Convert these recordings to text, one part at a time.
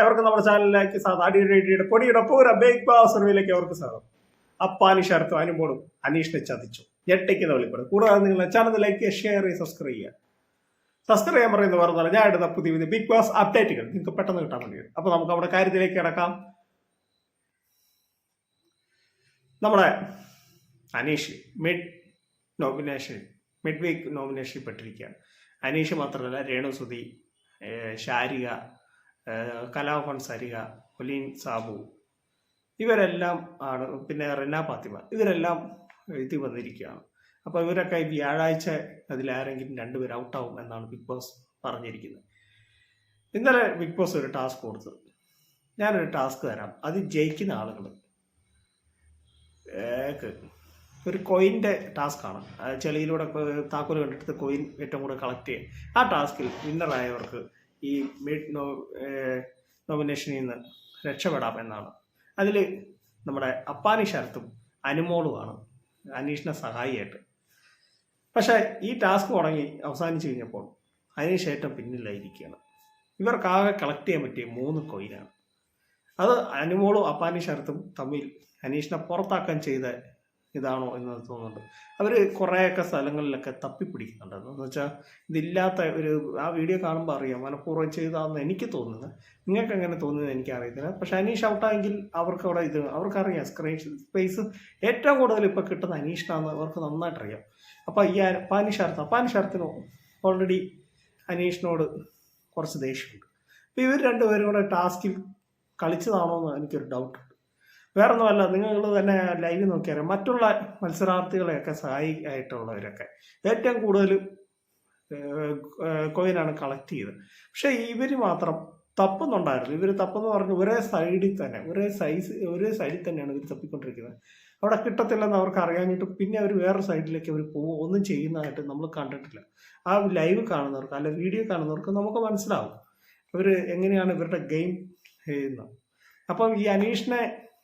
എവർക്കും നമ്മുടെ ചാനലിലേക്ക് അടിയുടെ പൊടിയുടെ പൂര ബിഗ് ബാസ് റിവ്യൂലേക്ക് അവർക്ക് സ്വാഗതം. അപ്പാനി ശരത്തും അനുമ്പോടും അനീഷിനെ ചതിച്ചു. ഞെട്ടിക്കുന്ന വെളിപ്പെടും. കൂടാതെ നിങ്ങൾ ചാനൽ ലൈക്ക് ഷെയർ ചെയ്ത് സബ്സ്ക്രൈബ് ചെയ്യുക. സബ്സ്ക്രൈബ് ചെയ്യാൻ പറയുന്നത് പറഞ്ഞാൽ ഞാൻ ഇടുന്ന പുതിയ പുതിയ ബിഗ് ബാസ് അപ്ഡേറ്റുകൾ നിങ്ങൾക്ക് പെട്ടെന്ന് കിട്ടാൻ വേണ്ടി വരും. അപ്പോൾ നമുക്ക് അവിടെ കാര്യത്തിലേക്ക് കിടക്കാം. നമ്മുടെ Aneesh mid nomination mid week നോമിനേഷനിൽ പെട്ടിരിക്കുകയാണ്. അനീഷ് മാത്രമല്ല രേണു സുധി ശാരിക ഏഹ് കലാഭവൻ സരിക ഒലീൻ സാബു ഇവരെല്ലാം ആണ്. പിന്നെ റെന ഫാത്തിമ ഇവരെല്ലാം എഴുതി വന്നിരിക്കുകയാണ്. അപ്പോൾ ഇവരൊക്കെ വ്യാഴാഴ്ച അതിലാരെങ്കിലും രണ്ടുപേർ ഔട്ടാവും എന്നാണ് ബിഗ് ബോസ് പറഞ്ഞിരിക്കുന്നത്. ഇന്നലെ ബിഗ് ബോസ് ഒരു ടാസ്ക് കൊടുത്തു. ഞാനൊരു ടാസ്ക് തരാം. അത് ജയിക്കുന്ന ആളുകൾ. ഒരു കോയിന്റെ ടാസ്ക്കാണ് ചെളിയിലൂടെ താക്കോൽ കണ്ടെടുത്ത് കോയിൻ ഏറ്റവും കൂടുതൽ കളക്ട് ചെയ്യുക ആ ടാസ്കിൽ വിന്നറായവർക്ക് ഈ മിഡ് നോമിനേഷനിൽ നിന്ന് രക്ഷപ്പെടാം എന്നാണ്. അതിൽ നമ്മുടെ അപ്പാനി ശരത്തും അനുമോളുമാണ് അനീഷിനെ സഹായിയായിട്ട്. പക്ഷേ ഈ ടാസ്ക് തുടങ്ങി അവസാനിച്ചു കഴിഞ്ഞപ്പോൾ അനീഷ് ഏറ്റവും പിന്നിലായിരിക്കുകയാണ്. ഇവർക്കാകെ കളക്ട് ചെയ്യാൻ പറ്റിയ മൂന്ന് കോയിനാണ് അത് അനുമോളും അപ്പാനി ശരത്തും തമ്മിൽ അനീഷിനെ പുറത്താക്കാൻ ചെയ്ത ഇതാണോ എന്ന് തോന്നുന്നുണ്ട്. അവർ കുറേയൊക്കെ സ്ഥലങ്ങളിലൊക്കെ തപ്പിപ്പിടിക്കുന്നുണ്ട്. എന്ന് വെച്ചാൽ ഇതില്ലാത്ത ഒരു ആ വീഡിയോ കാണുമ്പോൾ അറിയാം. മനഃപൂർവം ചെയ്താന്ന് എനിക്ക് തോന്നുന്നത്. നിങ്ങൾക്ക് എങ്ങനെ തോന്നുന്നത് എനിക്ക് അറിയത്തില്ല. പക്ഷെ അനീഷ് ഔട്ടായെങ്കിൽ അവർക്ക് അവിടെ ഇത് അവർക്കറിയാം. സ്ക്രീൻ സ്പേസ് ഏറ്റവും കൂടുതൽ ഇപ്പോൾ കിട്ടുന്ന അനീഷിനാണെന്ന് അവർക്ക് നന്നായിട്ട് അറിയാം അപ്പോൾ ഈ ശരത്ത് അപ്പാനി ഓൾറെഡി അനീഷിനോട് കുറച്ച് ദേഷ്യമുണ്ട്. അപ്പോൾ ഇവർ രണ്ടുപേരും കൂടെ ടാസ്കിൽ കളിച്ചതാണോ എന്ന് എനിക്കൊരു ഡൗട്ട് വേറെ ഒന്നുമല്ല നിങ്ങൾ തന്നെ ലൈവ് നോക്കിയാൽ മറ്റുള്ള മത്സരാർത്ഥികളെയൊക്കെ സഹായിയായിട്ടുള്ളവരൊക്കെ ഏറ്റവും കൂടുതൽ കോയിനാണ് കളക്ട് ചെയ്തത്. പക്ഷേ ഇവർ മാത്രം തപ്പുന്നുണ്ടായിരുന്നു ഇവർ തപ്പെന്ന് പറഞ്ഞ് ഒരേ സൈഡിൽ തന്നെ ഒരേ സൈസ് ഒരേ സൈഡിൽ തന്നെയാണ് ഇവർ തപ്പിക്കൊണ്ടിരിക്കുന്നത്. അവിടെ കിട്ടത്തില്ലെന്ന് അവർക്ക് അറിയാഞ്ഞിട്ട് പിന്നെ അവർ വേറെ സൈഡിലേക്ക് അവർ പോകും ഒന്നും ചെയ്യുന്നതായിട്ട് നമ്മൾ കണ്ടിട്ടില്ല. ആ ലൈവ് കാണുന്നവർക്ക് അല്ല വീഡിയോ കാണുന്നവർക്ക് നമുക്ക് മനസ്സിലാവും. അവർ എങ്ങനെയാണ് ഇവരുടെ ഗെയിം ചെയ്യുന്നത്. അപ്പം ഈ അനീഷിനെ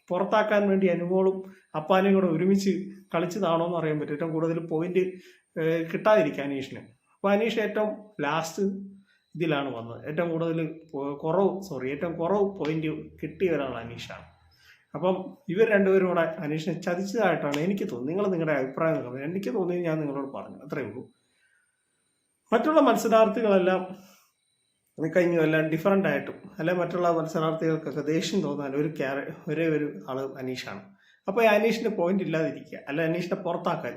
പുറത്താക്കാൻ വേണ്ടി അനുമോളും അപ്പാനും കൂടെ ഒരുമിച്ച് കളിച്ചതാണോ എന്ന് അറിയാൻ പറ്റും. ഏറ്റവും കൂടുതൽ പോയിന്റ് കിട്ടാതിരിക്കുക അനീഷിന്. അപ്പോൾ അനീഷ് ഏറ്റവും ലാസ്റ്റ് ഇതിലാണ് വന്നത്. ഏറ്റവും കൂടുതൽ കുറവ് സോറി ഏറ്റവും കുറവ് പോയിന്റ് കിട്ടിയ ഒരാൾ അനീഷാണ്. അപ്പം ഇവർ രണ്ടുപേരും കൂടെ അനീഷിനെ ചതിച്ചതായിട്ടാണ് എനിക്ക് തോന്നുന്നത്. നിങ്ങൾ നിങ്ങളുടെ അഭിപ്രായം നോക്കാം എനിക്ക് തോന്നിയത് ഞാൻ നിങ്ങളോട് പറഞ്ഞു. അത്രയേ ഉള്ളൂ. മറ്റുള്ള മത്സരാർത്ഥികളെല്ലാം കഴിഞ്ഞു എല്ലാം ഡിഫറന്റ് ആയിട്ടും. അല്ലെ മറ്റുള്ള മത്സരാർത്ഥികൾക്കൊക്കെ ദേഷ്യം തോന്നാൻ ഒരു ക്യാര ഒരേ ഒരു ആൾ അനീഷാണ്. അപ്പോൾ ഈ അനീഷിന്റെ പോയിന്റ് ഇല്ലാതിരിക്കുക. അല്ല അനീഷിനെ പുറത്താക്കാൻ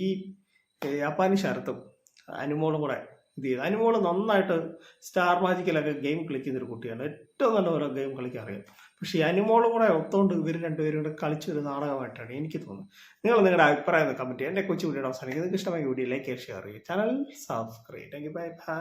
ഈ അപ്പാനി ശരത്തും അനുമോളും കൂടെ ഇത് ചെയ്തു. അനുമോൾ നന്നായിട്ട് സ്റ്റാർ മാജിക്കിലൊക്കെ ഗെയിം കളിക്കുന്ന ഒരു കുട്ടിയാണ്. ഏറ്റവും നല്ല ഓരോ ഗെയിം കളിക്കാൻ അറിയാം. പക്ഷേ ഈ അനുമോളും കൂടെ ഒത്തുകൊണ്ട് ഇവർ രണ്ടുപേരും കൂടെ കളിച്ചൊരു നാടകമായിട്ടാണ് എനിക്ക് തോന്നുന്നത്. നിങ്ങൾ നിങ്ങളുടെ അഭിപ്രായം കമന്റ് ചെയ്യുക. എന്റെ കൊച്ചു വീഡിയോ അവസാനിക്കും നിങ്ങൾക്ക് ഇഷ്ടമായി വീഡിയോ ലൈക്ക് ഷെയർ ചെയ്യുക channel subscribe thank you bye bye